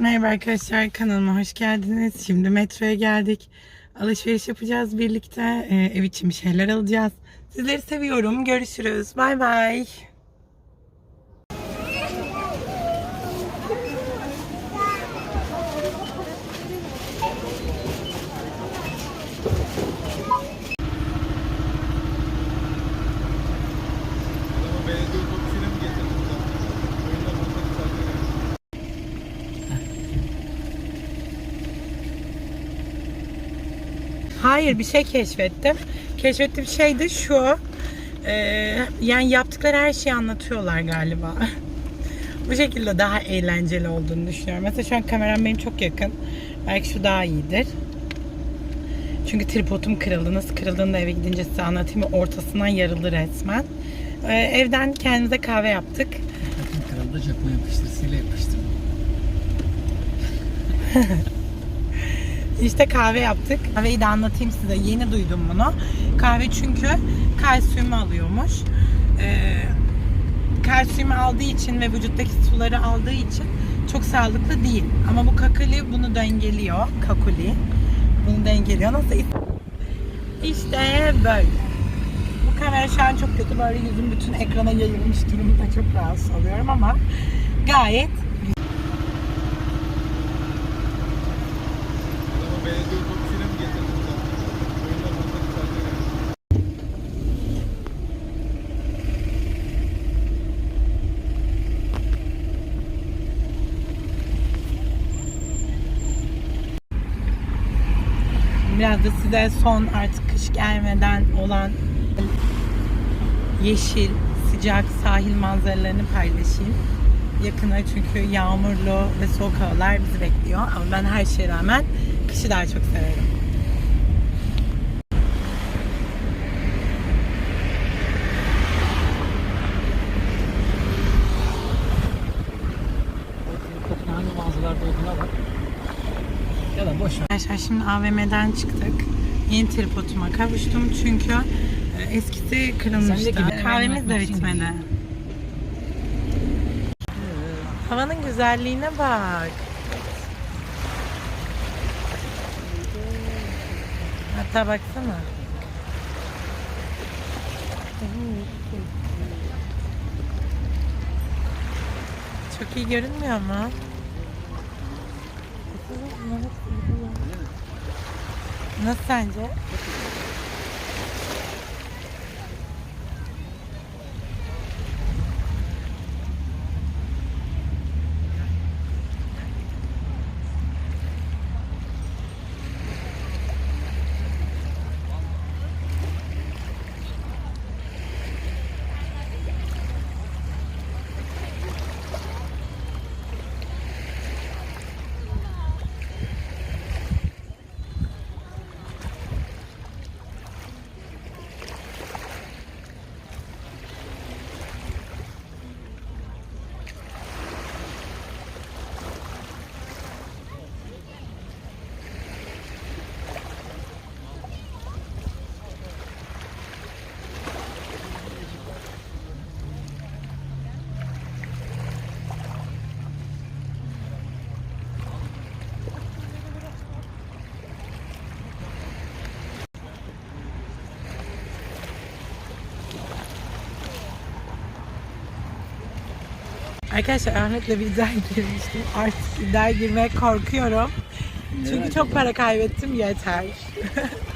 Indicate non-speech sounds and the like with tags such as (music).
Merhaba arkadaşlar kanalıma hoş geldiniz. Şimdi metroya geldik. Alışveriş yapacağız birlikte. Ee, ev için bir şeyler alacağız. Sizleri seviyorum. Görüşürüz. Bay bay. Hayır bir şey keşfettim. Keşfettiğim şey de şu. Ee, yani yaptıkları her şeyi anlatıyorlar galiba. (laughs) Bu şekilde daha eğlenceli olduğunu düşünüyorum. Mesela şu an kameram benim çok yakın. Belki şu daha iyidir. Çünkü tripodum kırıldı. Nasıl kırıldığını da eve gidince size anlatayım. Ortasından yarıldı resmen. Ee, evden kendimize kahve yaptık. Takım kırıldı çakma yapıştırısıyla yapıştırdım. (laughs) İşte kahve yaptık. Kahveyi de anlatayım size. Yeni duydum bunu. Kahve çünkü kalsiyumu alıyormuş. Ee, kalsiyumu aldığı için ve vücuttaki suları aldığı için çok sağlıklı değil. Ama bu kakuli bunu dengeliyor. Kakuli. Bunu dengeliyor. Nasıl? İşte böyle. Bu kamera şu an çok kötü. Böyle yüzüm bütün ekrana yayılmış durumda. Çok rahatsız oluyorum ama gayet Biraz da size son artık kış gelmeden olan yeşil, sıcak sahil manzaralarını paylaşayım. Yakına çünkü yağmurlu ve soğuk havalar bizi bekliyor. Ama ben her şeye rağmen kışı daha çok severim. Ya da boş ver. Arkadaşlar şimdi AVM'den çıktık. Yeni tripoduma kavuştum çünkü e, eskisi kırılmıştı. Kahvemiz de bitmedi. Havanın güzelliğine bak. Hatta baksana. Çok iyi görünmüyor mu? Nasıl sence? Arkadaşlar Ahmet'le bir iddiaya girmiştim. Artık iddiaya girmeye korkuyorum. Çünkü çok para kaybettim yeter. (laughs)